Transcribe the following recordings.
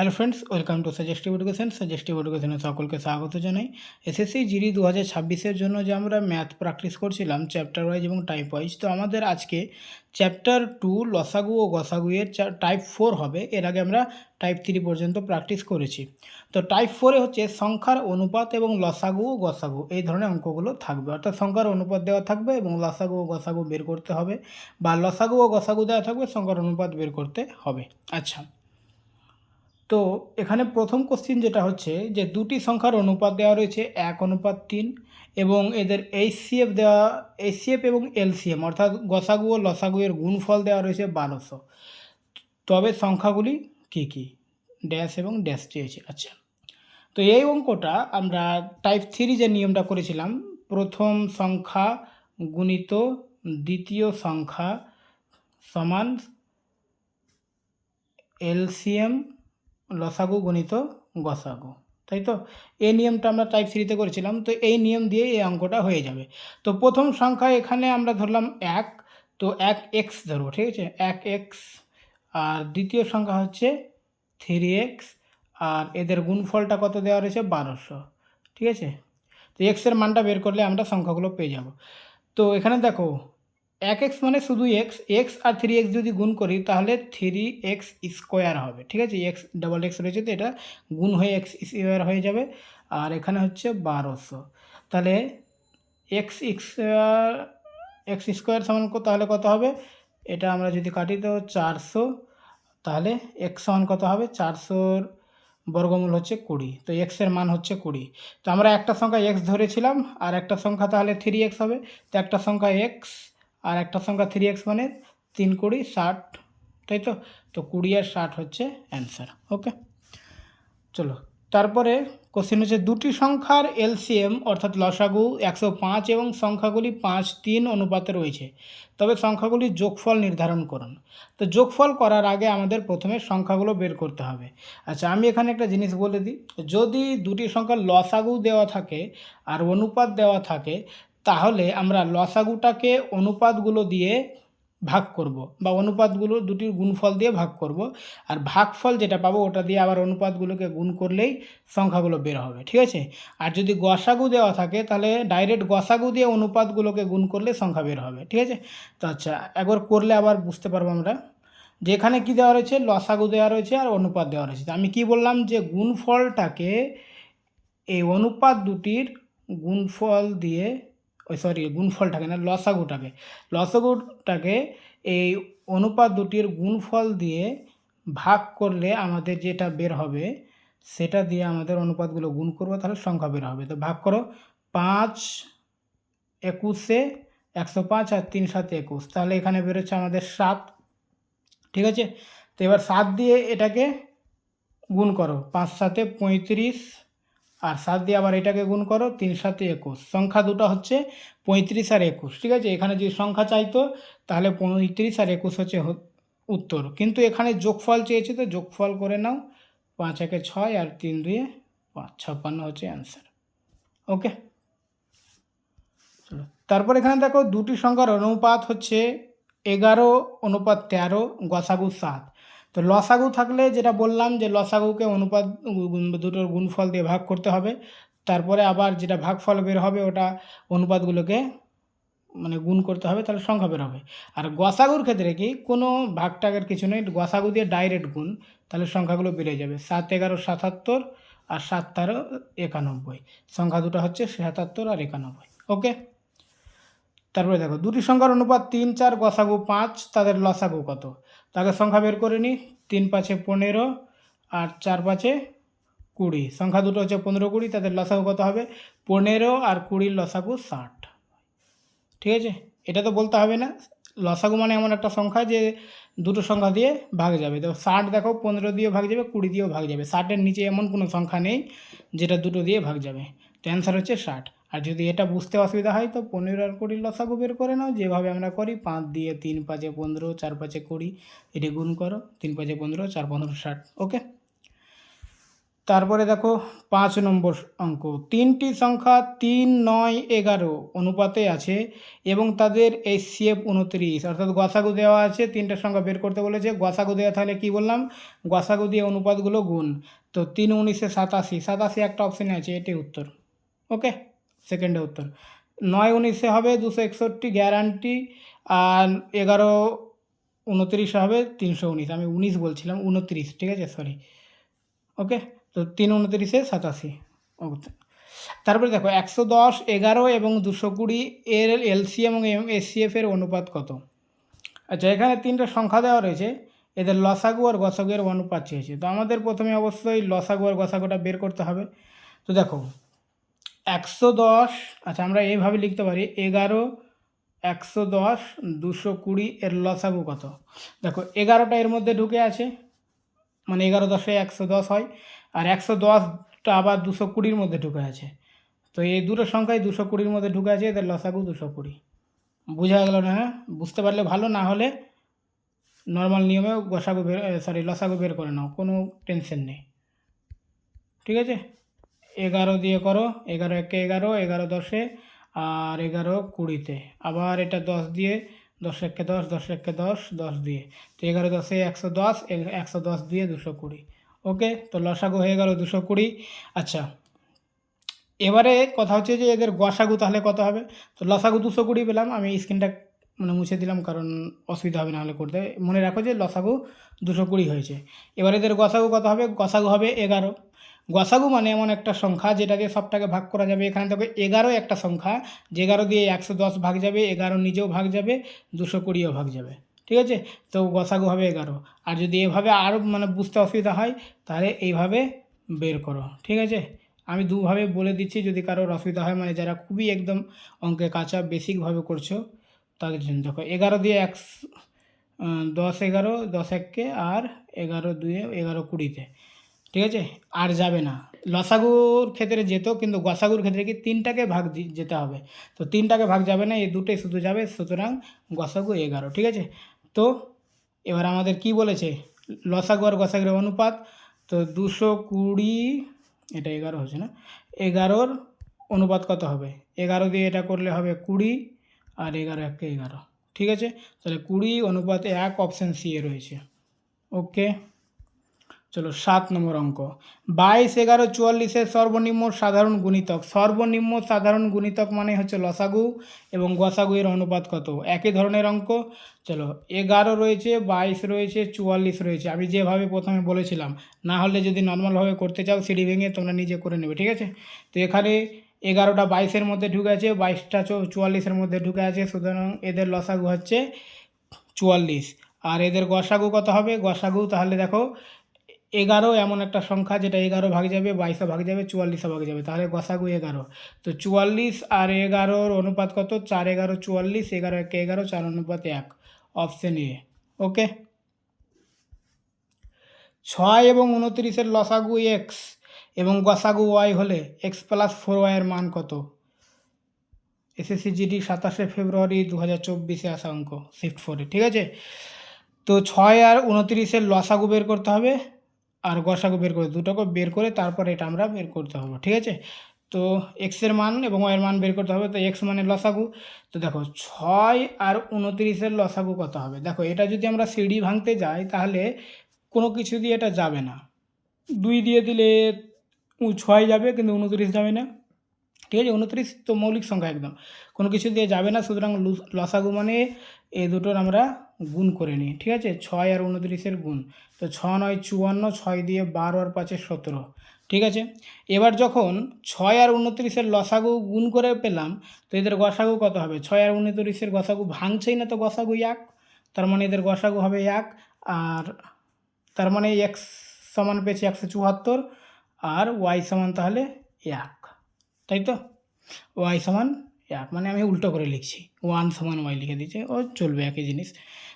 Hello friends welcome to suggestive education suggestive এডুকেশনে সকলকে স্বাগত জানাই। এসএসসি জিডি দু হাজার ছাব্বিশের জন্য যে আমরা ম্যাথ প্র্যাকটিস করছিলাম চ্যাপ্টার ওয়াইজ এবং টাইপ ওয়াইজ তো আমাদের আজকে চ্যাপ্টার টু লসাগু ও গসাগু এর টাইপ ফোর হবে। এর আগে আমরা টাইপ থ্রি পর্যন্ত প্র্যাকটিস করেছি। তো টাইপ ফোরে হচ্ছে সংখ্যার অনুপাত এবং লসাগু ও গসাগু। এই ধরনের অঙ্কগুলো থাকবে। অর্থাৎ সংখ্যার অনুপাত দেওয়া থাকবে এবং লসাগু ও গসাগু বের করতে হবে বা লসাগু ও গসাগু দেওয়া থাকবে, সংখ্যার অনুপাত বের করতে হবে। আচ্ছা তো এখানে প্রথম কোশ্চিন যেটা হচ্ছে যে দুটি সংখ্যার অনুপাত দেওয়া রয়েছে, এক অনুপাত তিন এবং এদের এইচসিএফ দেওয়া এইচসিএফ এবং এলসিএম অর্থাৎ গসাগু ও লসাগু এর গুণফল দেওয়া রয়েছে বারোশো। তবে সংখ্যাগুলি কী কী? ড্যাশ এবং ড্যাশ চেয়েছে। আচ্ছা। তো এই অঙ্কটা আমরা টাইপ থ্রি যে নিয়মটা করেছিলাম, প্রথম সংখ্যা গুণিত দ্বিতীয় সংখ্যা সমান এলসিএম লসাগু গণিত গসাগু, তাই তো? এই নিয়মটা আমরা টাইপ থ্রিতে করেছিলাম, তো এই নিয়ম দিয়ে এই অঙ্কটা হয়ে যাবে। তো প্রথম সংখ্যা এখানে আমরা ধরলাম এক, তো এক এক্স ধরবো, ঠিক আছে? এক এক্স আর দ্বিতীয় সংখ্যা হচ্ছে থ্রি এক্স আর এদের গুণফলটা কত দেওয়া রয়েছে? বারোশো, ঠিক আছে? তো এক্সের মানটা বের করলে আমরা সংখ্যাগুলো পেয়ে যাব। তো এখানে দেখো এক এক্স মানে শুধু এক্স এক্স আর থ্রি এক্স যদি গুণ করি, তাহলে থ্রি এক্স স্কোয়ার হবে, ঠিক আছে? এক্স ডাবল এক্স রয়েছে তো এটা গুণ হয়ে এক্স স্কোয়ার হয়ে যাবে, আর এখানে হচ্ছে বারোশো। তাহলে এক্স এক্স এক্স স্কোয়ার সমান তাহলে কত হবে? এটা আমরা যদি কাটি তো চারশো, তাহলে এক্স সমান কত হবে? চারশোর বর্গমূল হচ্ছে কুড়ি, তো এক্সের মান হচ্ছে কুড়ি। তো আমরা একটা সংখ্যা এক্স ধরেছিলাম, আর একটা সংখ্যা তাহলে থ্রি এক্স হবে, তো একটা সংখ্যা এক্স আর একটা সংখ্যা থ্রি এক্স মানে তিন কুড়ি ষাট, তাই তো? তো কুড়ি আর ষাট হচ্ছে অ্যান্সার ওকে চলো, তারপরে কোশ্চেন হচ্ছে দুটি সংখ্যার এলসিএম অর্থাৎ লসাগু একশো পাঁচ এবং সংখ্যাগুলি পাঁচ তিন অনুপাতে রয়েছে। তবে সংখ্যাগুলির যোগফল নির্ধারণ করুন। তো যোগফল করার আগে আমাদের প্রথমে সংখ্যাগুলো বের করতে হবে। আচ্ছা আমি এখানে একটা জিনিস বলে দিই। যদি দুটি সংখ্যার লসাগু দেওয়া থাকে আর অনুপাত দেওয়া থাকে তাহলে আমরা লসাগুটাকে অনুপাতগুলো দিয়ে ভাগ করব বা অনুপাতগুলো দুটির গুণফল দিয়ে ভাগ করব। আর ভাগফল যেটা পাবো ওটা দিয়ে আবার অনুপাতগুলোকে গুণ করলেই সংখ্যাগুলো বের হবে, ঠিক আছে? আর যদি গসাগু দেওয়া থাকে তাহলে ডাইরেক্ট গসাগু দিয়ে অনুপাতগুলোকে গুণ করলে সংখ্যা বের হবে, ঠিক আছে? তো আচ্ছা একবার করলে আবার বুঝতে পারব আমরা। যে এখানে কী দেওয়া রয়েছে? লসাগু দেওয়া রয়েছে আর অনুপাত দেওয়া রয়েছে। আমি কি বললাম যে গুণফলটাকে এই অনুপাত দুটির গুণফল দিয়ে ওই সরি গুণফলটাকে না, লসাগুটাকে। লসাগুটাকে এই অনুপাত দুটির গুণফল দিয়ে ভাগ করলে আমাদের যেটা বের হবে, সেটা দিয়ে আমাদের অনুপাতগুলো গুণ করব, তাহলে সংখ্যা বের হবে। তো ভাগ করো, পাঁচ একুশে একশো পাঁচ আর তিন সাথে একুশ। তাহলে এখানে বেরোচ্ছে আমাদের সাত। ঠিক আছে? তো এবার সাত দিয়ে এটাকে গুণ করো, পাঁচ সাথে পঁয়ত্রিশ আর সাত দিয়ে আবার এটাকে গুণ করো, তিন সাথে একুশ। সংখ্যা দুটো হচ্ছে পঁয়ত্রিশ আর একুশ, ঠিক আছে? এখানে যদি সংখ্যা চাইতো, তাহলে পঁয়ত্রিশ আর একুশ হচ্ছে উত্তর। কিন্তু এখানে যোগফল চেয়েছে তো, যোগফল করে নাও, পাঁচ একে ছয় আর তিন দুয়ে পাঁচ, ছাপ্পান্ন হচ্ছে অ্যান্সার ওকে তারপর এখানে দেখো, দুটি সংখ্যার অনুপাত হচ্ছে এগারো, অনুপাত তেরো, গসাগু সাত। তো লসাগু থাকলে যেটা বললাম যে লসাগুকে অনুপাত দুটোর গুণফল দিয়ে ভাগ করতে হবে। তারপরে আবার যেটা ভাগফল বের হবে ওটা অনুপাতগুলোকে মানে গুণ করতে হবে, তাহলে সংখ্যা বের হবে। আর গসাগুর ক্ষেত্রে কি, কোনো ভাগ টাগের কিছু নেই, গসাগু দিয়ে ডাইরেক্ট গুণ, তাহলে সংখ্যাগুলো বেড়ে যাবে। সাত এগারো সাতাত্তর আর সাত তেরো একানব্বই। সংখ্যা দুটো হচ্ছে সাতাত্তর আর একানব্বই। ওকে? তারপরে দেখো, দুটি সংখ্যার অনুপাত তিন, চার, গসাগু পাঁচ, তাদের লসাগু কত? তাকে সংখ্যা বের করে নিই। তিন পাঁচে পনেরো আর চার পাঁচে কুড়ি। সংখ্যা দুটো হচ্ছে পনেরো কুড়ি তাদের লসাগু কত হবে? পনেরো আর কুড়ির লসাগু ষাট। ঠিক আছে? এটা তো বলতে হবে না। লসাগু মানে এমন একটা সংখ্যা যে দুটো সংখ্যা দিয়ে ভাগ যাবে। তো ষাট দেখো, পনেরো দিয়েও ভাগ যাবে, কুড়ি দিয়েও ভাগ যাবে। ষাটের নিচে এমন কোনো সংখ্যা নেই যেটা দুটো দিয়ে ভাগ যাবে। তো অ্যান্সার হচ্ছে ষাট। আর যদি এটা বুঝতে অসুবিধা হয় তো পনেরো আর কুড়ির লসাগু বের করে নাও। যেভাবে আমরা করি, পাঁচ দিয়ে তিন, পাঁচে পনেরো, চার, পাঁচে কুড়ি, এটি গুণ করো। তিন, পাঁচে পনেরো, চার, পনেরো, ষাট, ওকে? তারপরে দেখো, পাঁচ নম্বর অঙ্ক। তিনটি সংখ্যা তিন, নয়, এগারো অনুপাতে আছে এবং তাদের এসিএফ উনত্রিশ, অর্থাৎ গসাগু দেওয়া আছে। তিনটা সংখ্যা বের করতে বলেছে। গসাগু দেওয়া তাহলে কি বললাম? গসাগু দিয়ে অনুপাতগুলো গুণ। তো তিন, উনিশে সাতাশি সাতাশি একটা অপশানে আছে এটি উত্তর, ওকে? সেকেন্ডে উত্তর। নয় উনিশে হবে দুশো একষট্টি গ্যারান্টি আর এগারো উনত্রিশে হবে তিনশো উনিশ। আমি উনিশ বলছিলাম, উনত্রিশ, ঠিক আছে? সরি ওকে তো তিন উনত্রিশে সাতাশি। তারপরে দেখো, একশো দশ, এগারো এবং দুশো কুড়ি এর এলসি এবং এম এসসিএফ এর অনুপাত কত? আচ্ছা এখানে তিনটা সংখ্যা দেওয়া রয়েছে। এদের লসাগু আর গসাগু এর অনুপাত চেয়েছে। তো আমাদের প্রথমে অবশ্যই লসাগু আর গসাগুটা বের করতে হবে। তো দেখো একশো দশ আচ্ছা আমরা এইভাবে লিখতে পারি, এগারো, একশো দশ, দুশো কুড়ি, এর লসাগু কত? দেখো, এগারোটা এর মধ্যে ঢুকে আছে মানে এগারো দশে একশো দশ হয়, আর একশো দশটা আবার দুশো কুড়ির মধ্যে ঢুকে আছে। তো এই দুটো সংখ্যায় দুশো কুড়ির মধ্যে ঢুকে আছে, এদের লসাগু দুশো কুড়ি। বোঝা গেল না? হ্যাঁ বুঝতে পারলে ভালো, না হলে নর্মাল নিয়মে গোসাগু বের সরি লসাগু বের করে নাও, কোনো টেনশন নেই। ঠিক আছে? এগারো দিয়ে করো, এগারো একে এগারো এগারো দশে, আর এগারো কুড়িতে। আবার এটা দশ দিয়ে, দশ একে দশ দশ একে দশ দশ দিয়ে। তো এগারো দশে একশো দশ একশো দশ দিয়ে দুশো কুড়ি। ওকে? তো লসাগু হয়ে গেল দুশো কুড়ি। আচ্ছা। এবারে কথা হচ্ছে যে এদের গসাগু তাহলে কত হবে? তো লসাগু দুশো কুড়ি পেলাম। আমি স্ক্রিনটা মানে মুছে দিলাম, কারণ অসুবিধা হবে না হলে করতে। মনে রাখো যে লসাগু দুশো কুড়ি হয়েছে। এবার এদের গসাগু কত হবে? গসাগু হবে এগারো। গসাগু মানে এমন একটা সংখ্যা যেটা দিয়ে সবটাকে ভাগ করা যাবে। এখানে দেখো এগারো একটা সংখ্যা যে এগারো দিয়ে একশো দশ ভাগ যাবে, এগারো নিজেও ভাগ যাবে, দুশো কুড়িও ভাগ যাবে। ঠিক আছে? তো গসাগু হবে এগারো। আর যদি এভাবে আরও মানে বুঝতে অসুবিধা হয়, তাহলে এইভাবে বের করো। ঠিক আছে? আমি দুভাবে বলে দিচ্ছি যদি কারোর অসুবিধা হয় মানে যারা খুবই একদম অঙ্কে কাঁচা, বেসিকভাবে করছ, তাদের জন্য। দেখো, এগারো দিয়ে এক দশ এগারো, দশ এককে আর এগারো দুয়ে এগারো কুড়িতে। ঠিক আছে? আর যাবে না। লসাগুর ক্ষেত্রে যেত, কিন্তু গসাগুর ক্ষেত্রে কি তিনটাকে ভাগ যেতে হবে। তো তিনটাকে ভাগ যাবে না, এই দুটোই শুধু যাবে, সুতরাং গসাগু এগারো, ঠিক আছে? তো এবার আমাদের কি বলেছে? লসাগু আর গসাগুর অনুপাত, তো দুশো কুড়ি, এটা এগারো হচ্ছে না? এগারোর অনুপাত কত হবে? এগারো দিয়ে এটা করলে হবে কুড়ি, আর এগারো একে এগারো, ঠিক আছে? তাহলে কুড়ি অনুপাত এক, অপশান সি এ রয়েছে। ওকে? চলো সাত নম্বর অঙ্ক। বাইশ, এগারো, চুয়াল্লিশের সর্বনিম্ন সাধারণ গুণিতক। সর্বনিম্ন সাধারণ গুণিতক মানে হচ্ছে লসাগু এবং গসাগু এর অনুপাত কত? একই ধরনের অঙ্ক। চলো, এগারো রয়েছে, বাইশ রয়েছে, চুয়াল্লিশ রয়েছে। আমি যেভাবে প্রথমে বলেছিলাম, না হলে যদি নর্মালভাবে করতে চাও, সিঁড়ি ভেঙে তোমরা নিজে করে নেবে, ঠিক আছে? তো এখানে এগারোটা বাইশের মধ্যে ঢুকে আছে, বাইশটা চুয়াল্লিশের মধ্যে ঢুকে আছে, সুতরাং এদের লসাগু হচ্ছে চুয়াল্লিশ। আর এদের গসাগু কত হবে? গসাগু, তাহলে দেখো এগারো এমন একটা সংখ্যা যেটা এগারো ভাগ যাবে, বাইশে ভাগ যাবে, চুয়াল্লিশে ভাগ যাবে। তাহলে গসাগু এগারো। তো চুয়াল্লিশ আর এগারোর অনুপাত কত? চার এগারো চুয়াল্লিশ, এগারো একে এগারো, চার অনুপাত এক। অপশন এ ওকে ছয় এবং উনত্রিশের লসাগু এক্স এবং গসাগু ওয়াই হলে এক্স প্লাস ফোর ওয়াইয়ের মান কত? এসএসসি জিডি সাতাশে ফেব্রুয়ারি দু হাজার চব্বিশে আসা অঙ্ক শিফট ফোরে ঠিক আছে? তো ছয় আর উনত্রিশের লসাগু বের করতে হবে। আর গসাগু বের করে, দুটোকে বের করে তারপর এটা আমরা বের করতে হবে, ঠিক আছে? তো এক্সের মান এবং ওয়ের মান বের করতে হবে, তো এক্স মানে লসাগু। তো দেখো, ছয় আর উনত্রিশের লসাগু কত হবে? দেখো, এটা যদি আমরা সিঁড়ি ভাঙতে যাই, তাহলে কোনো কিছু দিয়ে এটা যাবে না। দুই দিয়ে দিলে ছয় যাবে, কিন্তু উনত্রিশ যাবে না। ঠিক আছে? উনত্রিশ তো মৌলিক সংখ্যা একদম। কোনো কিছু দিয়ে যাবে না, সুতরাং লসাগু মানে এই দুটোর আমরা গুণ করে নিই, ঠিক আছে? ছয় আর উনত্রিশের গুণ। তো ছ নয় চুয়ান্ন, ছয় দিয়ে বারো আর পাঁচে সতেরো, ঠিক আছে? এবার যখন ছয় আর উনত্রিশের লসাগু গুণ করে পেলাম, তো এদের গসাগু কত হবে? ছয় আর উনত্রিশের গসাগু ভাঙছেই না তো গসাগু এক, তার মানে এদের গসাগু হবে এক, আর তার মানে এক্স সমান পেয়েছি একশো চুয়াত্তর, আর ওয়াই সমান তাহলে এক, তাই তো? ওয়াই সমান এক মানে আমি উল্টো করে লিখছি। ওয়ান সমান ওয়াই লিখে দিচ্ছি ও চলবে একই জিনিস।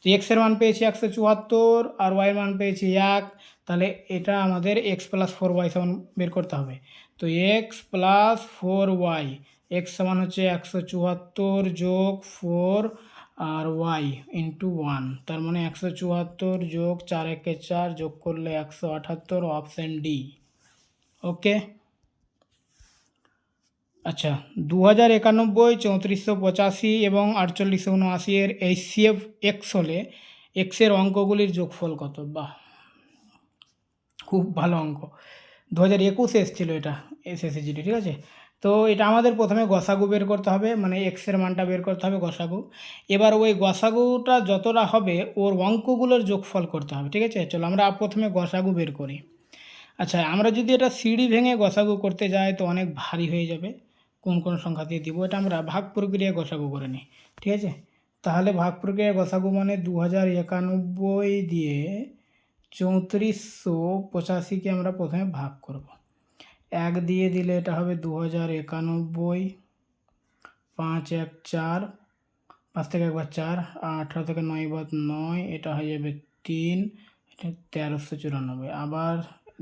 তো এক্সের মান পেয়েছি একশো চুয়াত্তর আর ওয়াইয়ের মান পেয়েছি এক, তাহলে এটা আমাদের এক্স প্লাস ফোর ওয়াই সমান বের করতে হবে। তো X plus four Y X সমান হচ্ছে একশো চুয়াত্তর যোগ ফোর আর ওয়াই ইন্টু ওয়ান তার মানে একশো চুয়াত্তর যোগ চার একে চার যোগ করলে একশো আটাত্তর অপশান ডি ওকে আচ্ছা দু হাজার একানব্বই, চৌত্রিশশো পঁচাশি এবং আটচল্লিশশো উনআশি এর এইচসিএফ এক্স হলে এক্সের অঙ্কগুলির যোগফল কত? বাহ, খুব ভালো অঙ্ক। দু হাজার একুশে এসেছিল এটা এসএসসিজিডি ঠিক আছে? তো এটা আমাদের প্রথমে গসাগু বের করতে হবে মানে এক্সের মানটা বের করতে হবে গসাগু। এবার ওই গসাগুটা যতটা হবে, ওর অঙ্কগুলোর যোগফল করতে হবে, ঠিক আছে? চলো আমরা প্রথমে গসাগু বের করি। আচ্ছা আমরা যদি এটা সিঁড়ি ভেঙে গসাগু করতে যাই, তো অনেক ভারী হয়ে যাবে। কোন কোন সংখ্যা দিয়ে দিব, এটা আমরা ভাগ প্রক্রিয়া গসাগু করে নিই, ঠিক আছে? তাহলে ভাগ প্রক্রিয়া গসাগু মানে দু হাজার একানব্বই দিয়ে চৌত্রিশশো পঁচাশিকে আমরা প্রথমে ভাগ করব। এক দিয়ে দিলে এটা হবে দু হাজার একানব্বই, পাঁচ এক চার, পাঁচ থেকে একবার চার, আঠারো থেকে নয় বার নয়, এটা হয়ে যাবে তিন, এটা তেরোশো চুরানব্বই। আবার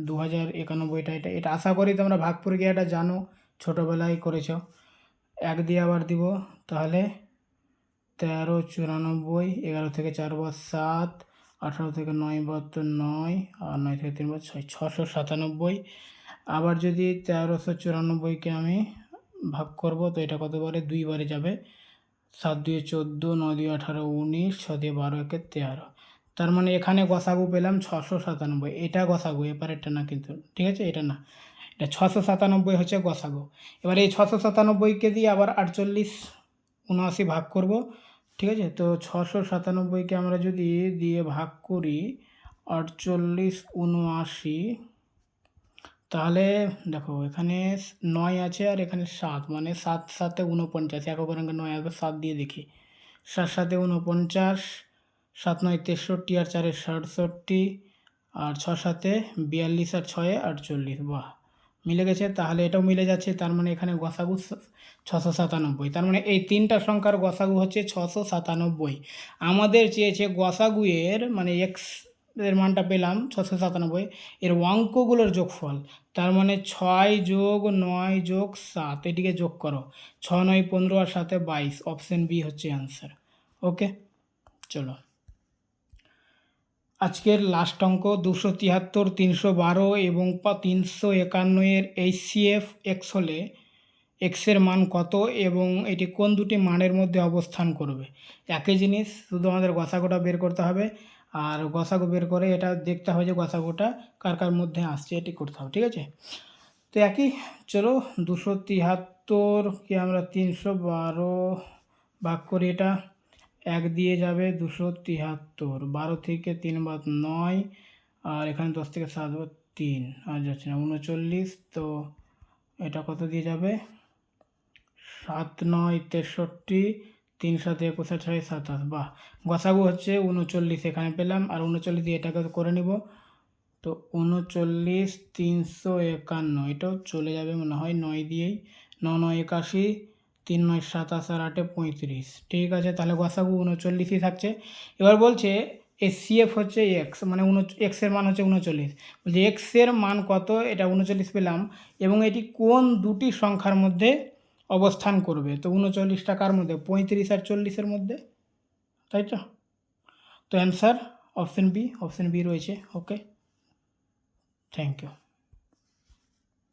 দু হাজার একানব্বইটা, এটা এটা আশা করি তোমরা ভাগ প্রক্রিয়াটা জানো। ছোটোবেলায় করেছ। এক দিয়ে আবার দিব, তাহলে তেরো, চুরানব্বই, এগারো থেকে চার বার সাত, আঠারো থেকে নয় তো নয়, আর নয় থেকে তিন বার ছয়, ছশো সাতানব্বই। আবার যদি তেরোশো চুরানব্বইকে আমি ভাগ করব, তো এটা কতবারে দুইবারে যাবে। সাত দুয়ে চোদ্দ, নয় দুই আঠারো, উনিশ, ছ দিয়ে বারো, একে তেরো। তার মানে এখানে গসাগু পেলাম ছশো সাতানব্বই। এটা গসাগু এবার এটা না কিন্তু, ঠিক আছে? এটা না। এটা ছশো সাতানব্বই হচ্ছে গসাগু। এবার এই ছশো সাতানব্বইকে দিয়ে আবার আটচল্লিশ, উনআশি ভাগ করব, ঠিক আছে? তো ছশো সাতানব্বইকে আমরা যদি দিয়ে ভাগ করি, আটচল্লিশ, উনআশি, তাহলে দেখো, এখানে নয় আছে আর এখানে সাত মানে সাত, সাতে উনপঞ্চাশ, এক অঙ্কে নয় আসবে, সাত দিয়ে দেখি। সাত, সাতে উনপঞ্চাশ, সাত, নয়, তেষট্টি, আর চারে সাতষট্টি, আর ছ সাতে বিয়াল্লিশ, আর ছয়ে আটচল্লিশ, বাহ। মিলে গেছে, তাহলে এটাও মিলে যাচ্ছে, তার মানে এখানে গসাগু ছশো সাতানব্বই। তার মানে এই তিনটা সংখ্যার গসাগু হচ্ছে ছশো সাতানব্বই। আমাদের চেয়েছে গসাগুয়ের মানে এক্সের মানটা পেলাম ছশো সাতানব্বই, এর অঙ্কগুলোর যোগফল। তার মানে ছয় যোগ নয় যোগ সাত, এটিকে যোগ করো। ছ নয়, পনেরো আর সাথে বাইশ, অপশন বি হচ্ছে অ্যান্সার। ওকে? চলো। আজকের লাস্ট অঙ্ক দুশো তিয়াত্তর, তিনশো বারো এবং তিনশো একান্ন এর এইচসিএফ এক্স হলে এক্সের মান কত এবং এটি কোন দুটি মানের মধ্যে অবস্থান করবে? একই জিনিস, শুধু আমাদের গসাগোটা বের করতে হবে আর গসাগু বের করে এটা দেখতে হবে যে গসাগুটা কার কার মধ্যে আসছে, এটি করতে হবে, ঠিক আছে? তো একই, চলো দুশো তিয়াত্তরকে আমরা তিনশো বারো ভাগ করি এটা। এক দিয়ে যাবে দুশো তিয়াত্তর বারো থেকে তিন বাদ নয়, আর এখানে দশ থেকে সাত বাদ তিন। আর যাচ্ছে না, উনচল্লিশ, তো এটা কত দিয়ে যাবে? সাত নয়, তেষট্টি, তিন সাত একুশ ছয় সাতাশ। বাহ, গসাগু হচ্ছে উনচল্লিশ এখানে পেলাম, আর উনচল্লিশ দিয়ে এটাকে করে নিব। তো উনচল্লিশ, তিনশো একান্ন, এটাও চলে যাবে মনে হয় নয় দিয়েই। ন, নয়, একাশি তিন নয় সাতাশ আর আটে পঁয়ত্রিশ। ঠিক আছে, তাহলে গসাগু উনচল্লিশই থাকছে। এবার বলছে এ সিএফ হচ্ছে এক্স মানে উন এক্সের মান হচ্ছে উনচল্লিশ। বলছে এক্সের মান কত? এটা উনচল্লিশ পেলাম। এবং এটি কোন দুটি সংখ্যার মধ্যে অবস্থান করবে? তো উনচল্লিশ টাকার মধ্যে? পঁয়ত্রিশ আর চল্লিশের মধ্যে। তাই তো? তো answer option B option B রয়েছে। Okay thank you